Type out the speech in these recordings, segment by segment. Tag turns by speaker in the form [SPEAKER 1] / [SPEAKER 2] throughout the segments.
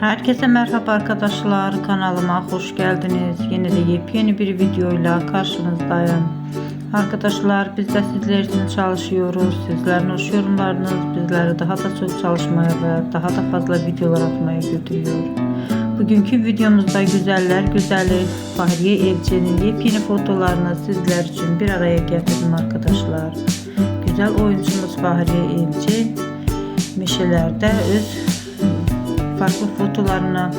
[SPEAKER 1] Herkese merhaba arkadaşlar kanalıma hoş geldiniz. Yine de yepyeni bir videoyla karşınızdayım. Arkadaşlar biz de sizler için çalışıyoruz. Sizlerin hoş yorumlarınız bizleri daha da çok çalışmaya ve daha da fazla videolar atmaya götürüyor. Bugünkü videomuzda güzeller güzeli Fahriye Evcen'in yepyeni fotolarını sizler için bir araya getirdim arkadaşlar. Güzel oyuncumuz Fahriye Evcen meşelerde öz farklı fotolarını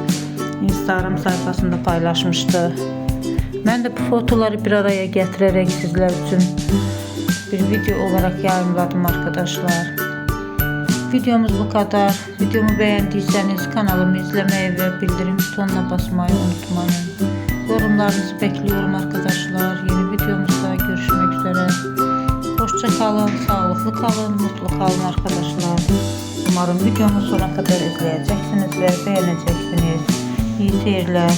[SPEAKER 1] Instagram sayfasında paylaşmıştı. Ben de bu fotoları bir araya getirerek sizler için bir video olarak yayınladım arkadaşlar. Videomuz bu kadar. Videomu beğendiyseniz kanalımı izlemeyi ve bildirim butonuna basmayı unutmayın. Yorumlarınızı bekliyorum arkadaşlar. Hoşça kalın, sağlıklı kalın, mutlu kalın arkadaşlar. Umarım videomu sona kadar izleyeceksiniz ve beğeneceksiniz. İyi seyirler.